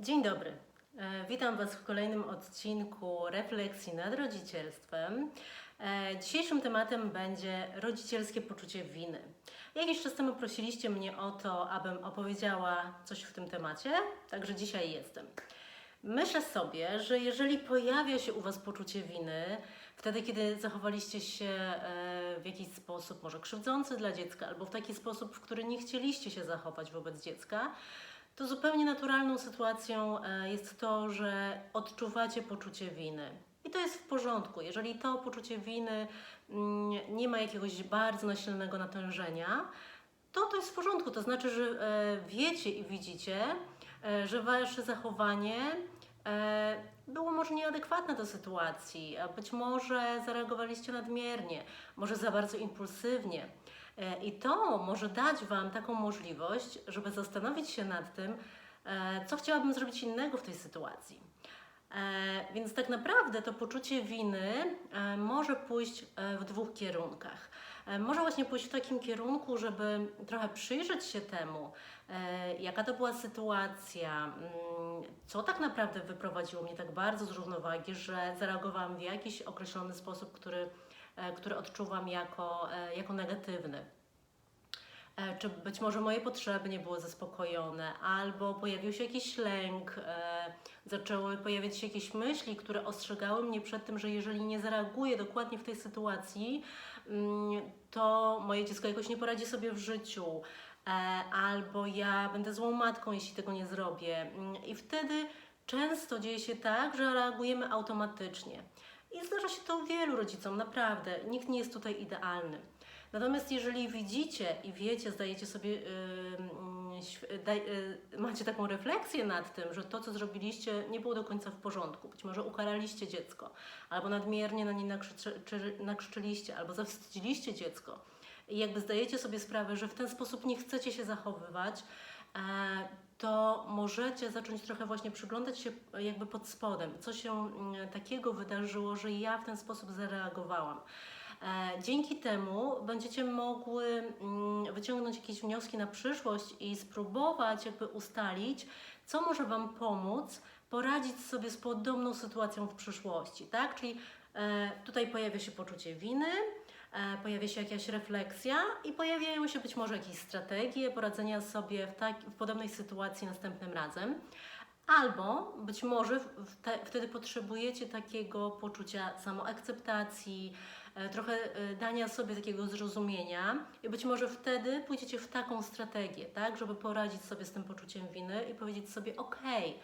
Dzień dobry. E, Witam Was w kolejnym odcinku Refleksji nad rodzicielstwem. E, Dzisiejszym tematem będzie rodzicielskie poczucie winy. Jakiś czas temu prosiliście mnie o to, abym opowiedziała coś w tym temacie, także dzisiaj jestem. Myślę sobie, że jeżeli pojawia się u Was poczucie winy, wtedy kiedy zachowaliście się e, w jakiś sposób może krzywdzący dla dziecka, albo w taki sposób, w który nie chcieliście się zachować wobec dziecka, to zupełnie naturalną sytuacją e, jest to, że odczuwacie poczucie winy. I to jest w porządku. Jeżeli to poczucie winy mm, nie ma jakiegoś bardzo nasilnego natężenia, to to jest w porządku. To znaczy, że e, wiecie i widzicie, e, że wasze zachowanie było może nieadekwatne do sytuacji, a być może zareagowaliście nadmiernie, może za bardzo impulsywnie. E, I to może dać Wam taką możliwość, żeby zastanowić się nad tym, e, co chciałabym zrobić innego w tej sytuacji. E, Więc tak naprawdę to poczucie winy e, może pójść e, w dwóch kierunkach. Może właśnie pójść w takim kierunku, żeby trochę przyjrzeć się temu, jaka to była sytuacja, mm, co tak naprawdę wyprowadziło mnie tak bardzo z równowagi, że zareagowałam w jakiś określony sposób, który, który odczuwam jako, jako negatywny. E, Czy być może moje potrzeby nie były zaspokojone, albo pojawił się jakiś lęk, e, zaczęły pojawiać się jakieś myśli, które ostrzegały mnie przed tym, że jeżeli nie zareaguję dokładnie w tej sytuacji, mm, to moje dziecko jakoś nie poradzi sobie w życiu, e, albo ja będę złą matką, jeśli tego nie zrobię. Mm, I wtedy często dzieje się tak, że reagujemy automatycznie. I zdarza się to wielu rodzicom, naprawdę. Nikt nie jest tutaj idealny. Natomiast jeżeli widzicie i wiecie, zdajecie sobie, św- daj, yy, macie taką refleksję nad tym, że to, co zrobiliście, nie było do końca w porządku, być może ukaraliście dziecko, albo nadmiernie na nie nakrzyczy, czy, nakrzyczyliście, albo zawstydziliście dziecko, i jakby zdajecie sobie sprawę, że w ten sposób nie chcecie się zachowywać, e, to możecie zacząć trochę właśnie przyglądać się jakby pod spodem, co się mm, takiego wydarzyło, że ja w ten sposób zareagowałam. E, Dzięki temu będziecie mogły mm, wyciągnąć jakieś wnioski na przyszłość i spróbować jakby ustalić, co może Wam pomóc poradzić sobie z podobną sytuacją w przyszłości, tak? Czyli e, tutaj pojawia się poczucie winy, e, pojawia się jakaś refleksja i pojawiają się być może jakieś strategie poradzenia sobie w, tak, w podobnej sytuacji następnym razem. Albo być może te, wtedy potrzebujecie takiego poczucia samoakceptacji, trochę e, dania sobie takiego zrozumienia i być może wtedy pójdziecie w taką strategię, tak, żeby poradzić sobie z tym poczuciem winy i powiedzieć sobie, okej,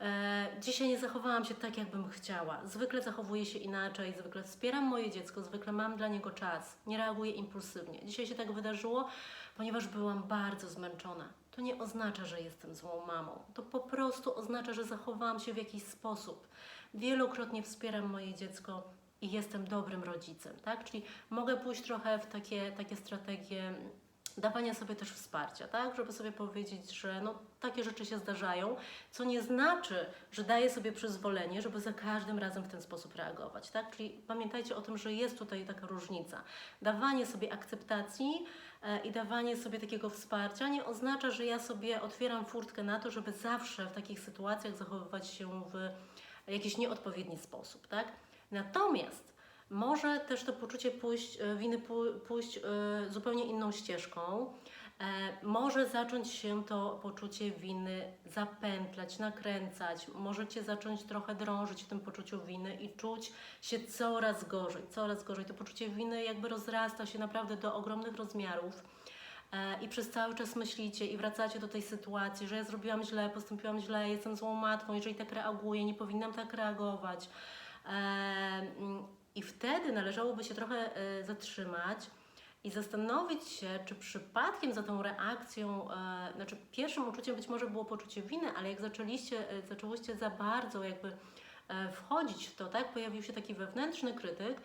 e, dzisiaj nie zachowałam się tak, jakbym chciała, zwykle zachowuję się inaczej, zwykle wspieram moje dziecko, zwykle mam dla niego czas, nie reaguję impulsywnie. Dzisiaj się tak wydarzyło, ponieważ byłam bardzo zmęczona. To nie oznacza, że jestem złą mamą. To po prostu oznacza, że zachowałam się w jakiś sposób. Wielokrotnie wspieram moje dziecko i jestem dobrym rodzicem, tak? Czyli mogę pójść trochę w takie, takie strategie dawania sobie też wsparcia, tak? Żeby sobie powiedzieć, że no, takie rzeczy się zdarzają, co nie znaczy, że daję sobie przyzwolenie, żeby za każdym razem w ten sposób reagować, tak? Czyli pamiętajcie o tym, że jest tutaj taka różnica. Dawanie sobie akceptacji e, i dawanie sobie takiego wsparcia nie oznacza, że ja sobie otwieram furtkę na to, żeby zawsze w takich sytuacjach zachowywać się w jakiś nieodpowiedni sposób, tak? Natomiast może też to poczucie pójść, e, winy pój- pójść e, zupełnie inną ścieżką. E, Może zacząć się to poczucie winy zapętlać, nakręcać. Możecie zacząć trochę drążyć w tym poczuciu winy i czuć się coraz gorzej, coraz gorzej. To poczucie winy jakby rozrasta się naprawdę do ogromnych rozmiarów. I przez cały czas myślicie i wracacie do tej sytuacji, że ja zrobiłam źle, postąpiłam źle, jestem złą matką, jeżeli tak reaguję, nie powinnam tak reagować. I wtedy należałoby się trochę e, zatrzymać i zastanowić się, czy przypadkiem za tą reakcją, e, znaczy pierwszym uczuciem być może było poczucie winy, ale jak zaczęliście, e, zaczęłyście za bardzo jakby wchodzić w to, tak, pojawił się taki wewnętrzny krytyk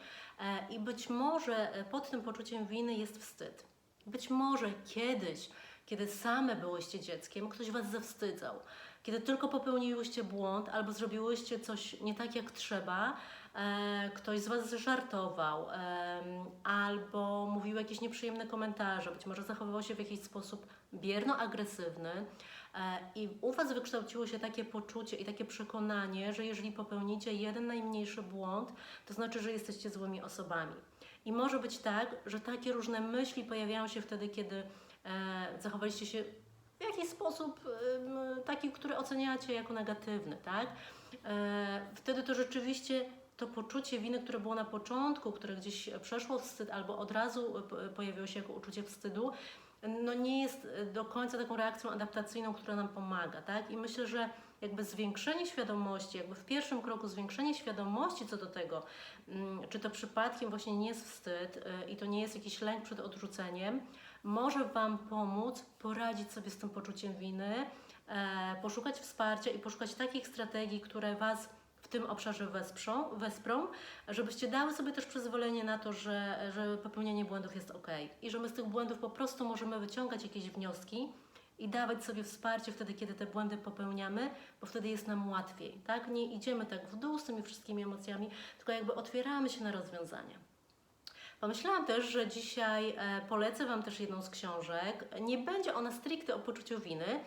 i być może pod tym poczuciem winy jest wstyd. Być może kiedyś, kiedy same byłyście dzieckiem, ktoś was zawstydzał. Kiedy tylko popełniłyście błąd albo zrobiłyście coś nie tak jak trzeba, e, ktoś z was żartował em, albo mówił jakieś nieprzyjemne komentarze, być może zachowywał się w jakiś sposób bierno-agresywny, E, I u Was wykształciło się takie poczucie i takie przekonanie, że jeżeli popełnicie jeden najmniejszy błąd, to znaczy, że jesteście złymi osobami. I może być tak, że takie różne myśli pojawiają się wtedy, kiedy e, zachowaliście się w jakiś sposób taki, który oceniacie jako negatywny, tak? E, wtedy to rzeczywiście to poczucie winy, które było na początku, które gdzieś przeszło wstyd albo od razu e, po- pojawiło się jako uczucie wstydu, no nie jest e, do końca taką reakcją adaptacyjną, która nam pomaga, tak? I myślę, że jakby zwiększenie świadomości, jakby w pierwszym kroku zwiększenie świadomości co do tego, mm, czy to przypadkiem właśnie nie jest wstyd e, i to nie jest jakiś lęk przed odrzuceniem, może Wam pomóc poradzić sobie z tym poczuciem winy, e, poszukać wsparcia i poszukać takich strategii, które Was w tym obszarze wesprą, wesprą, żebyście dały sobie też przyzwolenie na to, że, że błędów jest ok i że my z tych błędów po prostu możemy wyciągać jakieś wnioski i dawać sobie wsparcie wtedy, kiedy te błędy popełniamy, bo wtedy jest nam łatwiej, tak? Nie idziemy tak w dół z tymi wszystkimi emocjami, tylko jakby otwieramy się na rozwiązania. Pomyślałam też, że dzisiaj e, polecę Wam też jedną z książek. Nie będzie ona stricte o poczuciu winy,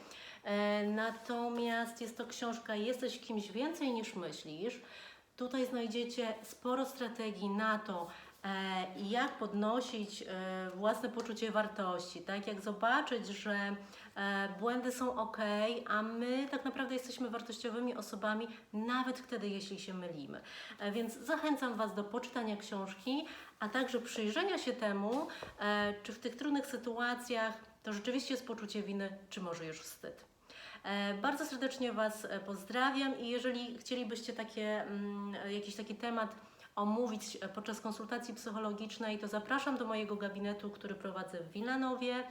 e, natomiast jest to książka Jesteś kimś więcej niż myślisz. Tutaj znajdziecie sporo strategii na to, e, jak podnosić e, własne poczucie wartości, tak? Jak zobaczyć, że e, błędy są ok, a my tak naprawdę jesteśmy wartościowymi osobami, nawet wtedy, jeśli się mylimy. Więc zachęcam Was do poczytania książki, a także przyjrzenia się temu, czy w tych trudnych sytuacjach to rzeczywiście jest poczucie winy, czy może już wstyd. Bardzo serdecznie Was pozdrawiam i jeżeli chcielibyście takie, mm, jakiś taki temat omówić e, podczas konsultacji psychologicznej, to zapraszam do mojego gabinetu, który prowadzę w Wilanowie.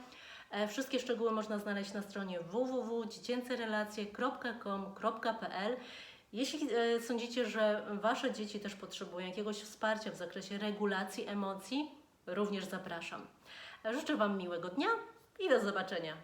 E, Wszystkie szczegóły można znaleźć na stronie www.dziecięcerelacje.com.pl. Jeśli e, sądzicie, że Wasze dzieci też potrzebują jakiegoś wsparcia w zakresie regulacji emocji, również zapraszam. Życzę Wam miłego dnia i do zobaczenia.